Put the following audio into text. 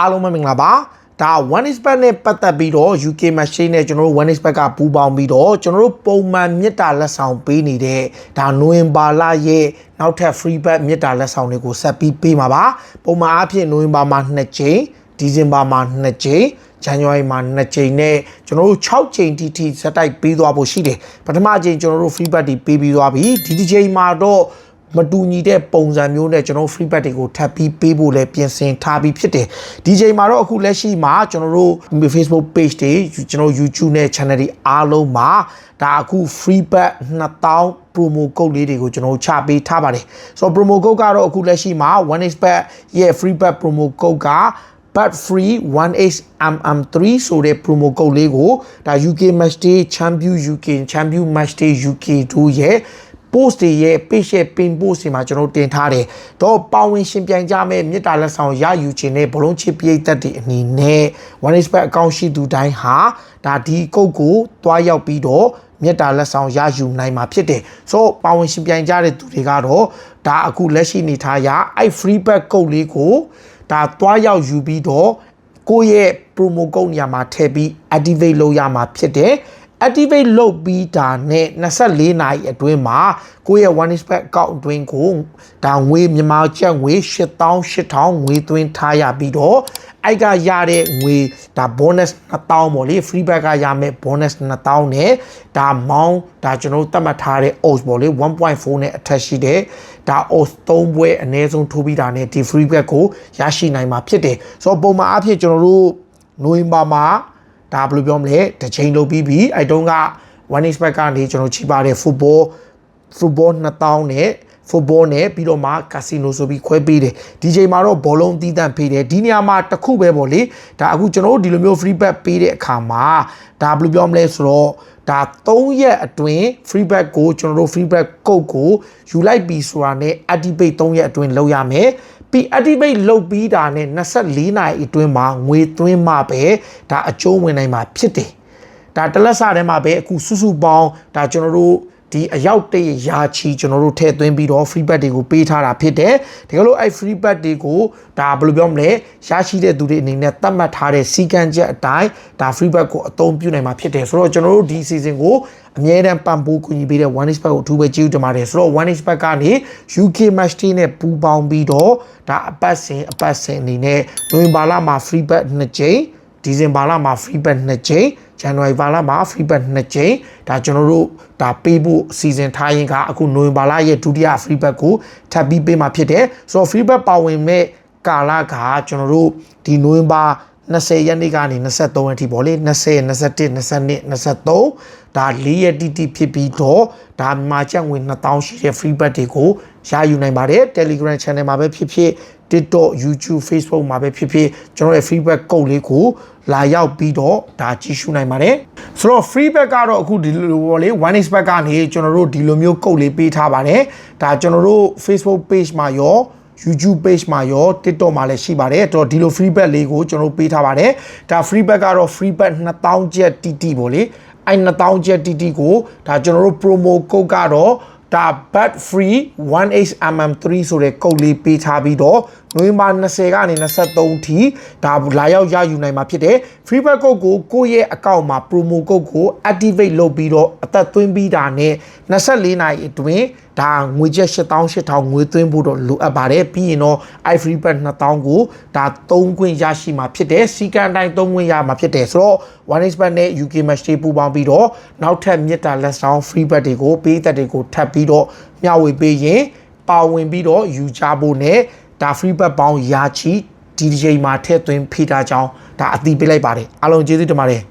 အားလုံးပဲမင်္ဂလာပါဒါ one is back နဲ့ပတ်သက်ပြီးတော့ UK machine နဲ့ကျွန်တော်တို့ one is back ကပူးပေါင်းပြီးတော့ကျွန်တော်တို့ပုံမှန်မြစ်တာလက်ဆောင်ပေးနေတဲ့ဒါနိုဝင်ဘာလရဲ့နောက်ထပ် free back မြစ်တာလက်ဆောင်တွေကိုဆက်ပြီးပေးမှာပါပုံမှန်အားဖြင့်နိုဝင်ဘာမှာ2ကြိမ်ဒီဇင်ဘာမှာ2ကြိမ်ဇန်နဝါရီမှာ2ကြိမ်နဲ့ကျွန်တော်တို့6ကြိမ်တိတိစက်တိုက်ပေးသွားဖို့ရှိတယ်ပထမကြိမ်ကျွန်တော်တို့ free back တွေပေးပြီးသွားပြီဒီဒီကြိမ်မှာတော့ မတူညီတဲ့ပုံစံမျိုးနဲ့ကျွန်တော် free back တွေကိုထပ်ပြီးပေးဖို့လည်းပြင်ဆင်ထားပြီးဖြစ်တယ်ဒီချိန်မှာတော့အခုလက်ရှိမှာကျွန်တော်တို့ Facebook page တွေကျွန်တော် YouTube နဲ့ channel တွေအားလုံးမှာဒါအခု free back 2000 promo code လေးတွေကိုကျွန်တော်တို့ချပေးထားပါတယ်ဆိုတော့ promo code ကတော့အခုလက်ရှိမှာ one is back ရဲ့ free back promo code က but free 1HMM3 ဆိုတဲ့ promo code လေးကိုဒါ UK Match Day Champion UK Champion Match Day UK တို့ရဲ့ post တွေရဲ့ page ရဲ့ pin post တွေမှာကျွန်တော်တင်ထားတယ်။တော့ပါဝင်ရှင်ပြိုင်ကြမဲ့မြေတားလက်ဆောင်ရယူခြင်းနဲ့ဘလုံးချစ်ပိတ်သက်တွေအနေနဲ့ one expert account ရှိသူတိုင်းဟာဒါဒီကုတ်ကိုတွားရောက်ပြီးတော့မြေတားလက်ဆောင်ရယူနိုင်မှာဖြစ်တယ်။ဆိုပါဝင်ရှင်ပြိုင်ကြတဲ့သူတွေကတော့ဒါအခုလက်ရှိနေထားရအဲ့ free back ကုတ်လေးကိုဒါတွားရောက်ယူပြီးတော့ကိုယ့်ရဲ့ promo code နေရာမှာထည့်ပြီး activate လုပ်ရမှာဖြစ်တယ်။ activate လုပ်ပြီးတာနဲ့24နာရီအတွင်းမှာကိုယ့်ရဲ့ one expert account အတွင်းကိုဒါငွေမြန်မာကျပ်ငွေ8000 8000ငွေသွင်းထားရပြီးတော့အိုက်ကရတဲ့ငွေဒါ bonus 2000ပေါ့လေ free back ကရမယ် bonus 2000နဲ့ဒါ mount ဒါကျွန်တော်တို့သတ်မှတ်ထားတဲ့ odds ပေါ့လေ1.4နဲ့အထက်ရှိတဲ့ဒါ odds 3ပွဲအနည်းဆုံးထိုးပြီးတာနဲ့ဒီ free back ကိုရရှိနိုင်မှာဖြစ်တယ်ဆိုတော့ပုံမှန်အဖြစ်ကျွန်တော်တို့နိုဝင်ဘာမှာ ဒါဘယ်လိုပြောမလဲတစ်ချိန်လုပ်ပြီးပြီအဲတုန်းက one expect ကနေကျွန်တော်ချိပါတဲ့ football football 2000နဲ့ football နဲ့ပြီးတော့မှ casino ဆိုပြီးခွဲပေးတယ်ဒီချိန်မှာတော့ဘောလုံးတီးတန့်ပေးတယ်ဒီနေရာမှာတစ်ခုပဲပေါ့လေဒါအခုကျွန်တော်တို့ဒီလိုမျိုး free bet ပေးတဲ့အခါမှာဒါဘယ်လိုပြောမလဲဆိုတော့ဒါ3ရက်အတွင်း free bet ကိုကျွန်တော်တို့ free bet code ကိုယူလိုက်ပြီဆိုတာနဲ့ activate 3ရက်အတွင်းလုပ်ရမယ် ပြီး activate လုပ်ပြီးတာနဲ့24နာရီအတွင်းမှာငွေသွင်းမှပဲဒါအကျုံးဝင်နိုင်မှာဖြစ်တယ်ဒါတလက်စထဲမှာပဲအခုစုစုပေါင်းဒါကျွန်တော်တို့ ဒီအရောက်တရရာချီကျွန်တော်တို့ထည့်သွင်းပြီးတော့ free bet တွေကိုပေးထားတာဖြစ်တယ်တကယ်လို့အဲ့ free bet တွေကိုဒါဘယ်လိုပြောမလဲရရှိတဲ့သူတွေအနေနဲ့သတ်မှတ်ထားတဲ့စီကံချက်အတိုင်းဒါ free bet ကိုအသုံးပြုနိုင်မှာဖြစ်တယ်ဆိုတော့ကျွန်တော်တို့ဒီ season ကိုအမြဲတမ်းပံ့ပိုးကူညီပေးတဲ့ one expert ကိုအထူးပဲကျေးဇူးတင်ပါတယ်ဆိုတော့ one expert ကနေ UK match team နဲ့ပူးပေါင်းပြီးတော့ဒါအပတ်စဉ်အပတ်စဉ်အနေနဲ့နိုဝင်ဘာလမှာ free bet 2ကြိမ်ဒီဇင်ဘာလမှာ free bet 2ကြိမ် ဇန်နဝါရီဘာလမှာ free bet 2ကြိမ်ဒါကျွန်တော်တို့ဒါပေးဖို့စီစဉ်ထားရင်ကအခုနိုဝင်ဘာလရဲ့ဒုတိယ free bet ကိုထပ်ပြီးပေးမှာဖြစ်တယ်ဆိုတော့ free bet ပါဝင်မဲ့ကာလကကျွန်တော်တို့ဒီနိုဝင်ဘာ 20ရက်နေ့ကနေ23ရက်ထိပေါ့လေ20 21 22 23ဒါ၄ရက်တိတိဖြစ်ပြီးတော့ဒါမြန်မာကျပ်ငွေ2000ရှိတဲ့ free bet တွေကိုရယူနိုင်ပါတယ် Telegram channel မှာပဲဖြစ်ဖြစ် TikTok YouTube Facebook မှာပဲဖြစ်ဖြစ်ကျွန်တော်ရဲ့ feedback code လေးကိုလာရောက်ပြီးတော့ဒါကြည့်ရှုနိုင်ပါတယ်ဆိုတော့ feedback ကတော့အခုဒီလိုပေါ့လေ one expert ကနေကျွန်တော်တို့ဒီလိုမျိုး code လေးပေးထားပါတယ်ဒါကျွန်တော်တို့ Facebook page မှာရော YouTube page မှာရော TikTok မှာလည်းရှိပါတယ်အဲ့တော့ဒီလို feedback လေးကိုကျွန်တော်ပေးထားပါတယ်ဒါ feedback ကတော့ feedback 2000ကျပ်တီတီပေါ့လေအဲ့2000ကျပ်တီတီကိုဒါကျွန်တော်တို့ promo code ကတော့ဒါ bat free 1HMM3 ဆိုတဲ့ကုတ်လေးပေးထားပြီးတော့ နိုဝင်ဘာ20ကနေ23ထိဒါလာရောက်ရယူနိုင်မှာဖြစ်တယ် free back code ကိုကိုယ့်ရဲ့အကောင့်မှာ promo code ကို activate လုပ်ပြီးတော့အသက်သွင်းပြီးတာနဲ့24နာရီအတွင်းဒါငွေကျပ်8000 8000ငွေသွင်းဖို့တော့လိုအပ်ပါတယ်ပြီးရင်တော့ iFree Pack 2000ကိုဒါ3ခွင့်ရရှိမှာဖြစ်တယ်စီကန်တိုင်း3ခွင့်ရမှာဖြစ်တယ်ဆိုတော့ One Expert နဲ့ UK Match တွေပူးပေါင်းပြီးတော့နောက်ထပ်မြစ်တာလက်ဆောင် free bet တွေကိုပေးသက်တွေကိုထပ်ပြီးတော့မျှဝေပေးရင်ပါဝင်ပြီးတော့ယူကြဖို့နဲ့ ဒါ free bet ပေါင်းရာချီဒီဒီချိန်မှာထည့်သွင်းဖိထားကြောင်းဒါအသိပေးလိုက်ပါတယ်အားလုံးကျေးဇူးတင်ပါတယ်